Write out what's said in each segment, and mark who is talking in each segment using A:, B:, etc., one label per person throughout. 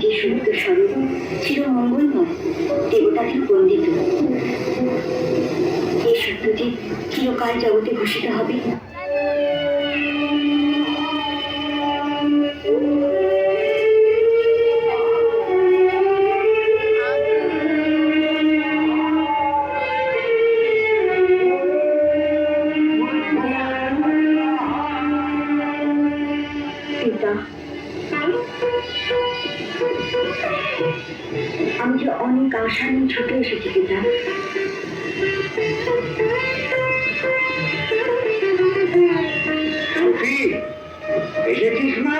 A: যে সত্য স্বরূপ চির মঙ্গলময় দেবতাকে বন্দিত এই সত্য যে চিরকাল জগতে ঘোষিত হবে। পিতা আমি যে অনেক আশা নিয়ে ছুটে এসেছি পিতা।
B: এসেছিস না?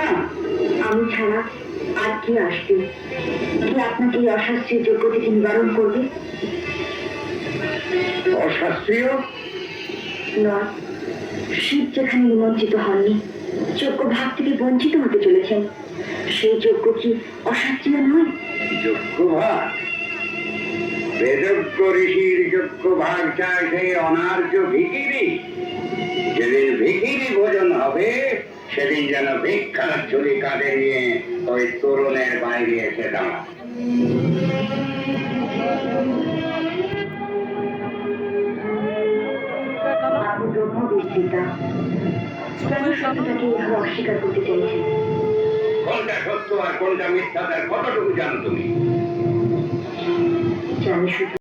A: আমি ছাড়া আর কি আসবে কি আপনাকে এই অশাস্ত্রীয় যোগ্য থেকে নিবারণ করবে?
B: অশাস্ত্রীয়
A: নয়। শিব যেখানে নিমন্ত্রিত হননি। যোগ্য ভাগ থেকে বঞ্চিত হতে চলেছেন। সেই যোগ্য কি অশাস্ত্রীয় নয়?
B: যোগ্য বেদজ্ঞ ঋষির যোগ্য ভাগ চায় সেই অনার্য ভিখিরি। যেদিন ভিখিরি ভোজন হবে, সেদিন যেন ভিক্ষার ঝুলি কাঁধে নিয়ে ওই তরুণের বাইরে এসে দাঁড়া
A: পিতা কেন সত্যটাকে এভাবে অস্বীকার করতে চাইছেন
B: কোনটা সত্য আর কোনটা মিথ্যা তার কতটুকু জানো তুমি?
A: জানি শুধু